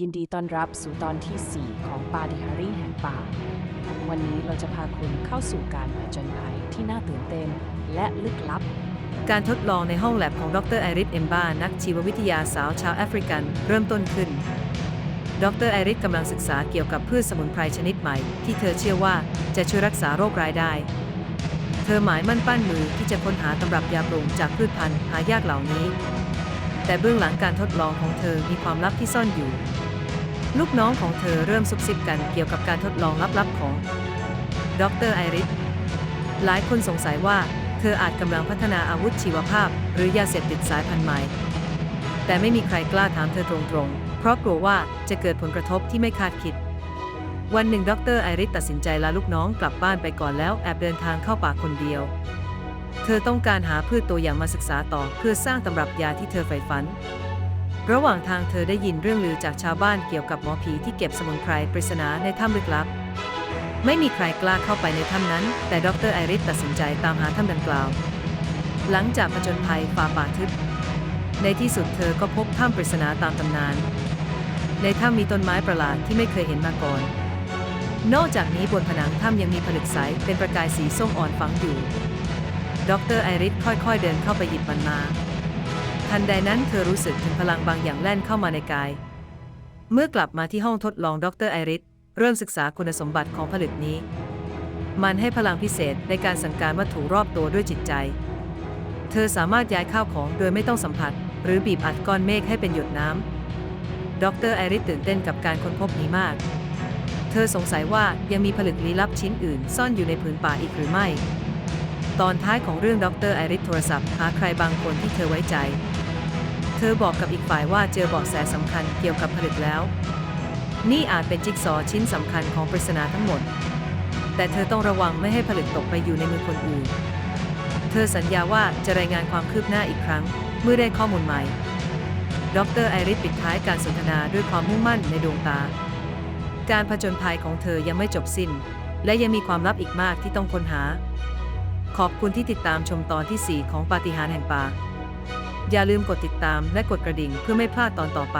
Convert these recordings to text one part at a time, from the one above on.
ยินดีต้อนรับสู่ตอนที่ 4 ของปาดิฮารีแห่งป่า วันนี้เราจะพาคุณเข้าสู่การผจญภัยที่น่าตื่นเต้นและลึกลับ การทดลองในห้องแลบของดรไอริสเอมบา นักชีววิทยาสาวชาวแอฟริกัน เริ่มต้นขึ้น ดรไอริสกำลังศึกษาเกี่ยวกับพืชสมุนไพรชนิดใหม่ ที่เธอเชื่อว่าจะช่วยรักษาโรคร้ายได้ เธอหมายมั่นปั้นมือที่จะค้นหาตำรับยาปรุงจากพืชพันธุ์หายากเหล่านี้ แต่เบื้องหลังการทดลองของเธอมีความลับที่ซ่อนอยู่ ลูกน้องของเธอเริ่มซุบซิบกันเกี่ยวกับการทดลองลับๆของดรไอริสหลายคนสงสัยว่าเธออาจกำลังพัฒนาอาวุธชีวภาพ หรือยาเสพติดสายพันธุ์ใหม่ แต่ไม่มีใครกล้าถามเธอตรงๆ เพราะกลัวว่าจะเกิดผลกระทบที่ไม่คาดคิด วันหนึ่งดรไอริสตัดสินใจลาลูกน้องกลับบ้านไปก่อนแล้วแอบเดินทางเข้าป่าคนเดียว เธอต้องการหาพืชตัวอย่างมาศึกษาต่อเพื่อสร้างตำรับยาที่เธอใฝ่ฝัน ระหว่างทางเธอได้ยินเรื่องลือจากชาวบ้านเกี่ยวกับหมอผีที่เก็บสมุนไพรปริศนาในถ้ำลึกลับ ไม่มีใครกล้าเข้าไปในถ้ำนั้น แต่ดรไอริสตัดสินใจตามหาถ้ำดังกล่าว หลังจากผจญภัยฝ่าป่าทึบ ในที่สุดเธอก็พบถ้ำปริศนาตามตำนาน ในถ้ำมีต้นไม้ประหลาดที่ไม่เคยเห็นมาก่อน นอกจากนี้บนผนังถ้ำยังมีผลึกใสเป็นประกายสีส้มอ่อนฝังอยู่ ดรไอริสค่อยๆเดินเข้าไปหยิบมันมา ทันใดนั้นเธอรู้สึกถึงพลังบางอย่างแล่นเข้ามาในกาย เมื่อกลับมาที่ห้องทดลองดรไอริสเริ่มศึกษาคุณสมบัติของผลึกนี้ มันให้พลังพิเศษในการสั่งการวัตถุรอบตัวด้วยจิตใจ เธอสามารถย้ายข้าวของโดยไม่ต้องสัมผัส หรือบีบอัดก้อนเมฆให้เป็นหยดน้ำดรไอริสตื่นเต้นกับการค้นพบนี้มาก เธอสงสัยว่ายังมีผลึกลี้ลับชิ้นอื่นซ่อนอยู่ในผืนป่าอีกหรือไม่ ตอนท้ายของเรื่องดรไอริสโทรศัพท์หาใครบางคนที่เธอไว้ใจ เธอบอกกับอีกฝ่ายว่าเจอเบาะแสสำคัญเกี่ยวกับผลึกแล้ว นี่อาจเป็นจิ๊กซอว์ชิ้นสำคัญของปริศนาทั้งหมด แต่เธอต้องระวังไม่ให้ผลึกตกไปอยู่ในมือคนอื่น เธอสัญญาว่าจะรายงานความคืบหน้าอีกครั้ง เมื่อได้ข้อมูลใหม่ ดรไอริสปิดท้ายการสนทนาด้วยความมุ่งมั่นในดวงตา การผจญภัยของเธอยังไม่จบสิ้น และยังมีความลับอีกมากที่ต้องค้นหา ขอบคุณที่ติดตามชมตอนที่ 4 ของปาฏิหาริย์แห่งป่า อย่าลืมกดติดตามและกดกระดิ่งเพื่อไม่พลาดตอนต่อไป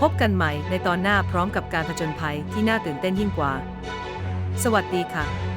พบกันใหม่ในตอนหน้าพร้อมกับการผจญภัยที่น่าตื่นเต้นยิ่งกว่า สวัสดีค่ะ